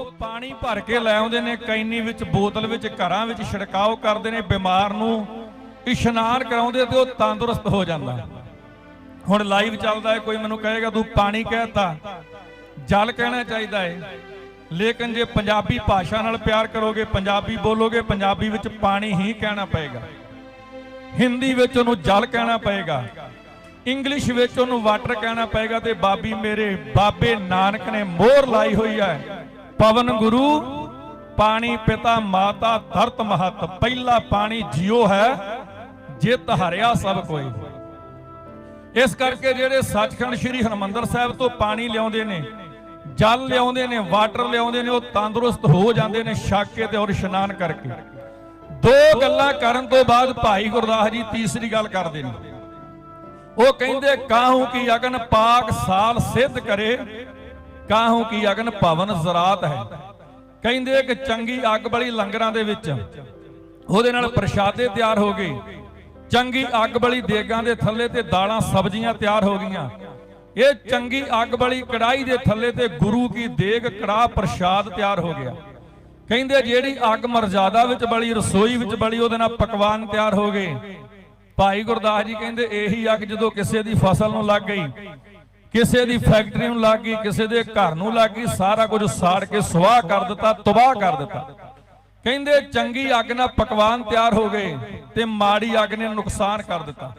ਉਥੋਂ ਪਾਣੀ ਭਰ ਕੇ ਲੈ ਆਉਂਦੇ ਨੇ, ਕੈਨੀ ਵਿੱਚ, ਬੋਤਲ ਵਿੱਚ, ਘਰਾਂ ਵਿੱਚ ਛਿੜਕਾਓ ਕਰਦੇ ਨੇ, ਬਿਮਾਰ ਨੂੰ ਇਸ਼ਨਾਨ ਕਰਾਉਂਦੇ ਤੇ ਉਹ ਤੰਦਰੁਸਤ ਹੋ ਜਾਂਦਾ। ਹੁਣ ਲਾਈਵ ਚੱਲਦਾ ਹੈ, ਕੋਈ ਮੈਨੂੰ ਕਹੇਗਾ, ਤੂੰ ਪਾਣੀ ਕਹਿਤਾ, ਜਲ ਕਹਿਣਾ ਚਾਹੀਦਾ ਹੈ ਲੇਕਿਨ ਜੇ ਪੰਜਾਬੀ ਭਾਸ਼ਾ ਨਾਲ ਪਿਆਰ ਕਰੋਗੇ, ਪੰਜਾਬੀ ਬੋਲੋਗੇ, ਪੰਜਾਬੀ ਵਿੱਚ ਪਾਣੀ ਹੀ ਕਹਿਣਾ ਪਏਗਾ। ਹਿੰਦੀ ਵਿੱਚ ਉਹਨੂੰ ਜਲ ਕਹਿਣਾ ਪਏਗਾ। ਇੰਗਲਿਸ਼ ਵਿੱਚ ਉਹਨੂੰ ਵਾਟਰ ਕਹਿਣਾ ਪਏਗਾ ਤੇ ਬਾਬੀ ਮੇਰੇ ਬਾਬੇ ਨਾਨਕ ਨੇ ਮੋਹਰ ਲਾਈ ਹੋਈ ਹੈ। ਪਵਨ ਗੁਰੂ, ਪਾਣੀ ਪਿਤਾ ਮਾਤਾ ਧਰਤ ਮਹਤ, ਪਹਿਲਾ ਪਾਣੀ ਜਿਉ ਹੈ, ਜਿਤ ਹਰਿਆ ਸਭ ਕੋਈ। ਇਸ ਕਰਕੇ ਜਿਹੜੇ ਸੱਚਖੰਡ ਸ੍ਰੀ ਹਰਮੰਦਰ ਸਾਹਿਬ ਤੋਂ ਪਾਣੀ ਲਿਆਉਂਦੇ ਨੇ, ਜਲ ਲਿਆਉਂਦੇ ਨੇ, ਵਾਟਰ ਲਿਆਉਂਦੇ ਨੇ, ਉਹ ਤੰਦਰੁਸਤ ਹੋ ਜਾਂਦੇ ਨੇ ਛਕ ਕੇ ਤੇ ਔਰ ਇਸ਼ਨਾਨ ਕਰਕੇ। ਦੋ ਗੱਲਾਂ ਕਰਨ ਤੋਂ ਬਾਅਦ ਭਾਈ ਗੁਰਦਾਸ ਜੀ ਤੀਸਰੀ ਗੱਲ ਕਰਦੇ ਨੇ। ਉਹ ਕਹਿੰਦੇ ਕਾਹੂ ਕੀ ਅਗਨ ਪਾਕ ਸਾਲ ਸਿੱਧ ਕਰੇ ਕਾਹੂ ਕੀ ਅਗਨ ਭਵਨ ਜ਼ਰਾਤ ਹੈ? ਕਹਿੰਦੇ ਇੱਕ ਚੰਗੀ ਅੱਗ ਬਲੀ ਲੰਗਰਾਂ ਦੇ ਵਿੱਚ ਉਹਦੇ ਨਾਲ ਪ੍ਰਸ਼ਾਦੇ ਤਿਆਰ ਹੋ ਗਏ। ਚੰਗੀ ਅੱਗ ਬਲੀ ਦੇਗਾਂ ਦੇ ਥੱਲੇ ਤੇ ਦਾਲਾਂ, ਸਬਜ਼ੀਆਂ ਤਿਆਰ ਹੋ ਗਈਆਂ। ਇਹ ਚੰਗੀ ਅੱਗ ਬਲੀ ਕੜਾਈ ਦੇ ਥੱਲੇ ਤੇ ਗੁਰੂ ਕੀ ਦੇਗ ਕੜਾ ਪ੍ਰਸ਼ਾਦ ਤਿਆਰ ਹੋ ਗਿਆ। ਕਹਿੰਦੇ ਜਿਹੜੀ ਅੱਗ ਮਰਜ਼ਾਦਾ ਵਿੱਚ ਬਲੀ, ਰਸੋਈ ਵਿੱਚ ਬਲੀ, ਉਹਦੇ ਨਾਲ ਪਕਵਾਨ ਤਿਆਰ ਹੋ ਗਏ। ਭਾਈ ਗੁਰਦਾਸ ਜੀ ਕਹਿੰਦੇ ਇਹੀ ਅੱਗ ਜਦੋਂ ਕਿਸੇ ਦੀ ਫਸਲ ਨੂੰ ਲੱਗ ਗਈ ਕਿਸੇ ਦੀ ਫੈਕਟਰੀ ਨੂੰ ਲੱਗ ਗਈ, ਕਿਸੇ ਦੇ ਘਰ ਨੂੰ ਲੱਗ ਗਈ, ਸਾਰਾ ਕੁਝ ਸਾੜ ਕੇ ਸੁਆਹ ਕਰ ਦਿੱਤਾ, ਤਬਾਹ ਕਰ ਦਿੱਤਾ। ਕਹਿੰਦੇ, ਚੰਗੀ ਅੱਗ ਨਾਲ ਪਕਵਾਨ ਤਿਆਰ ਹੋ ਗਏ ਤੇ ਮਾੜੀ ਅੱਗ ਨੇ ਨੁਕਸਾਨ ਕਰ ਦਿੱਤਾ।